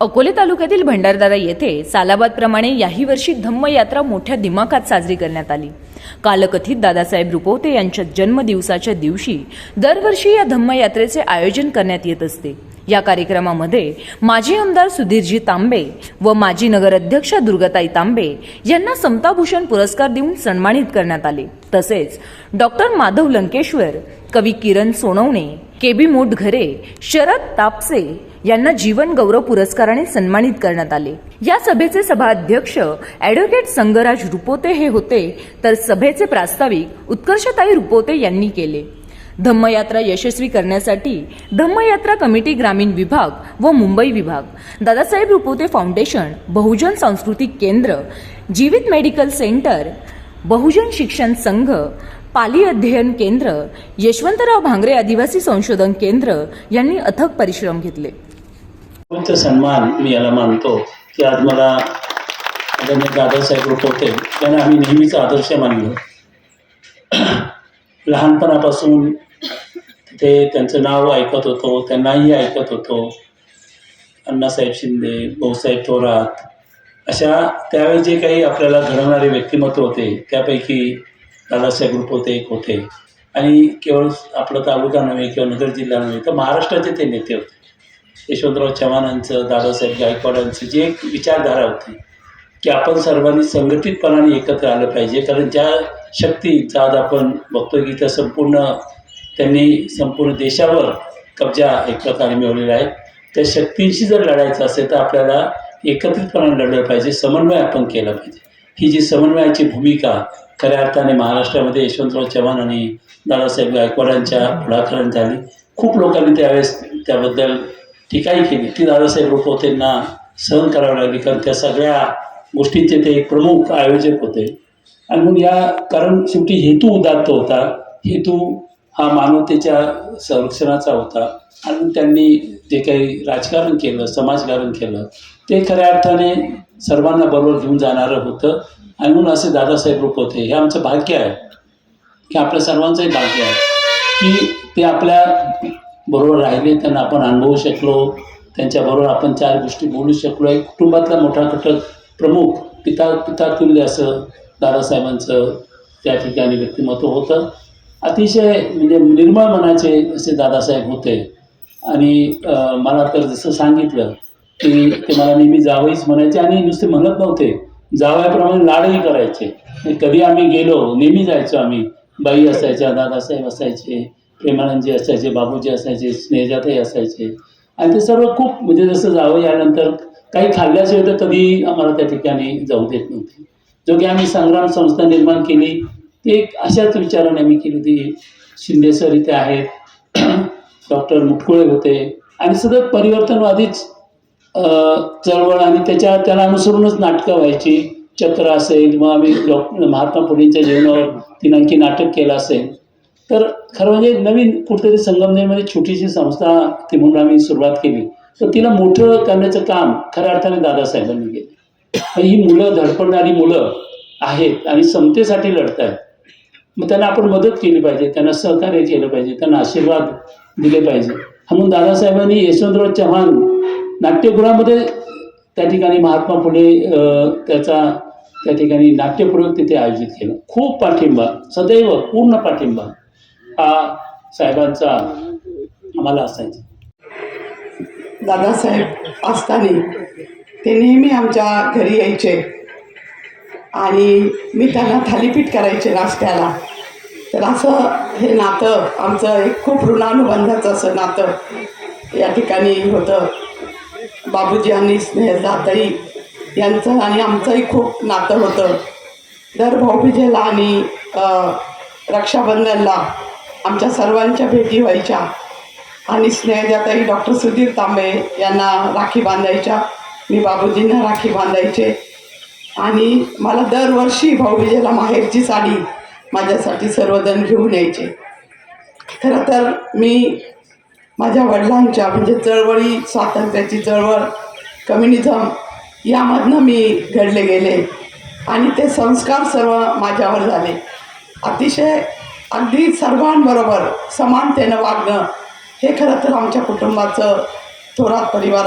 अकोले तालुक्यातील भंडारदारा येथे सालाबादप्रमाणे याही वर्षी धम्म यात्रा मोठ्या दिमाखात साजरी करण्यात आली. कालकथित दादासाहेब रुपवते यांच्या जन्मदिवसाच्या दिवशी दरवर्षी या धम्म यात्रेचे आयोजन करण्यात येत असते. या कार्यक्रमामध्ये माजी आमदार सुधीरजी तांबे व माजी नगराध्यक्षा दुर्गाताई तांबे यांना समताभूषण पुरस्कार देऊन सन्मानित करण्यात आले. तसेच डॉक्टर माधव लंकेश्वर कवी किरण सोनवणे केबी मोटघरे शरद तापसे यांना जीवन गौरव पुरस्काराने सन्मानित करण्यात आले. या सभेचे सभाध्यक्ष ॲडव्होकेट संगराज रुपोते हे होते. तर सभेचे प्रास्ताविक उत्कर्षताई रुपोते यांनी केले. धम्मयात्रा यशस्वी करण्यासाठी धम्मयात्रा कमिटी ग्रामीण विभाग व मुंबई विभाग दादासाहेब रुपोते फाउंडेशन बहुजन सांस्कृतिक केंद्र जीवित मेडिकल सेंटर बहुजन शिक्षण संघ पाली अध्ययन केंद्र यशवंतराव भांगरे आदिवासी संशोधन केंद्र यांनी अथक परिश्रम घेतले. सन्मान मी याला मानतो की आज मला दादासाहेब रुपवते त्यांना आम्ही नेहमीच आदर्श मानलो. लहानपणापासून तिथे त्यांचं नाव ऐकत होतो त्यांनाही ऐकत होतो. अण्णासाहेब शिंदे भाऊसाहेब थोरात अशा त्यावेळी जे काही आपल्याला घडवणारे व्यक्तिमत्व होते त्यापैकी दादासाहेब रुपवते एक होते. आणि केवळ आपला तालुका नव्हे किंवा नगर जिल्हा नव्हे तर महाराष्ट्राचे ते नेते होते. यशवंतराव चव्हाणांचं दादासाहेब गायकवाडांचं जी एक विचारधारा होती की आपण सर्वांनी संघटितपणाने एकत्र आलं पाहिजे कारण ज्या शक्तीचा आज आपण बघतोय की त्या संपूर्ण त्यांनी संपूर्ण देशावर कब्जा एक प्रकारे मिळवलेला आहे. त्या शक्तींशी जर लढायचं असेल तर आपल्याला एकत्रितपणाने लढलं पाहिजे समन्वय आपण केला पाहिजे. ही जी समन्वयाची भूमिका खऱ्या अर्थाने महाराष्ट्रामध्ये यशवंतराव चव्हाण आणि दादासाहेब गायकवाडांच्या पुढाकाराने झाली. खूप लोकांनी त्यावेळेस त्याबद्दल टीकाही केली. ती दादासाहेब रुपवतेंना सहन करावं लागली कारण त्या सगळ्या गोष्टींचे ते एक प्रमुख आयोजक होते. आणि मग या कारण शेवटी हेतू उदात्त होता. हेतू हा मानवतेच्या संरक्षणाचा होता. आणि त्यांनी जे काही राजकारण केलं समाजकारण केलं ते खऱ्या अर्थाने सर्वांना बरोबर घेऊन जाणारं होतं. आणि म्हणून असे दादासाहेब रूप होते. हे आमचं भाग्य आहे. की आपल्या सर्वांचंही भाग्य आहे. की ते आपल्या बरोबर राहिले त्यांना आपण अनुभवू शकलो. त्यांच्याबरोबर आपण चार गोष्टी बोलू शकलो. एक कुटुंबातला मोठा घटक प्रमुख पिता पितातुल्य असं दादासाहेबांचं त्या ठिकाणी व्यक्तिमत्व होतं. अतिशय म्हणजे निर्मळ मनाचे असे दादासाहेब होते. आणि मला तर जसं सांगितलं की ते मला नेहमी जावईच म्हणायचे आणि नुसते म्हणत नव्हते. जावयाप्रमाणे लाडही करायचे. कधी आम्ही गेलो नेहमी जायचो आम्ही. बाई असायच्या दादासाहेब असायचे प्रेमानंदजी असायचे बाबूजी असायचे स्नेहजाताई असायचे. आणि ते सर्व खूप म्हणजे जसं जावं यानंतर काही खाल्ल्याशिवाय तर कधी आम्हाला त्या ठिकाणी जाऊ देत नव्हते. जो की आम्ही संग्राम संस्था निर्माण केली ती एक अशाच विचाराने आम्ही केली होती. शिंदे सर इथे आहेत. डॉक्टर मुटकुळे होते. आणि सतत परिवर्तनवादीच चळवळ आणि त्याच्या त्याला अनुसरूनच नाटकं व्हायची. चक्र असेल मग आम्ही डॉक्टर महात्मा फुलेंच्या जीवनावर तीन आणखी नाटक केलं असेल. तर खरं म्हणजे नवीन कुठेतरी संगमनेरमध्ये छोटीशी संस्था ती म्हणून आम्ही सुरुवात केली. तर तिला मोठं करण्याचं काम खऱ्या अर्थाने दादासाहेबांनी केलं. ही मुलं धडपडणारी मुलं आहेत आणि समतेसाठी लढत आहेत मग त्यांना आपण मदत केली पाहिजे त्यांना सहकार्य केलं पाहिजे त्यांना आशीर्वाद दिले पाहिजे. म्हणून दादासाहेबांनी यशवंतराव चव्हाण नाट्यगृहामध्ये त्या ठिकाणी महात्मा फुले त्याचा त्या ठिकाणी नाट्यप्रयोग तिथे आयोजित केलं. खूप पाठिंबा सदैव पूर्ण पाठिंबा हा साहेबांचा आम्हाला असायचा. दादासाहेब असताना ते नेहमी आमच्या घरी यायचे. आणि मी त्यांना थालीपीठ करायचे नाश्त्याला. तर असं हे नातं आमचं एक खूप ऋणानुबंधाचं असं नातं. या ठिकाणी होतं. बाबूजी आणि स्नेहदाताई यांचं आणि आमचंही खूप नातं होतं. दर भाऊबीजेला आणि रक्षाबंधनला आमच्या सर्वांच्या भेटी व्हायच्या. आणि स्नेहजाताई डॉक्टर सुधीर तांबे यांना राखी बांधायच्या. मी बाबूजींना राखी बांधायचे. आणि मला दरवर्षी भाऊबीजेला माहेरची साडी माझ्यासाठी सर्वजण घेऊन यायचे. खरं तर मी माझ्या वडिलांच्या म्हणजे चळवळी स्वातंत्र्याची चळवळ कम्युनिझम यामधनं मी घडले गेले आणि ते संस्कार सर्व माझ्यावर झाले. अतिशय अगदी सर्वांबरोबर समानतेनं वागणं हे खरं तर आमच्या कुटुंबाचं थोरात परिवार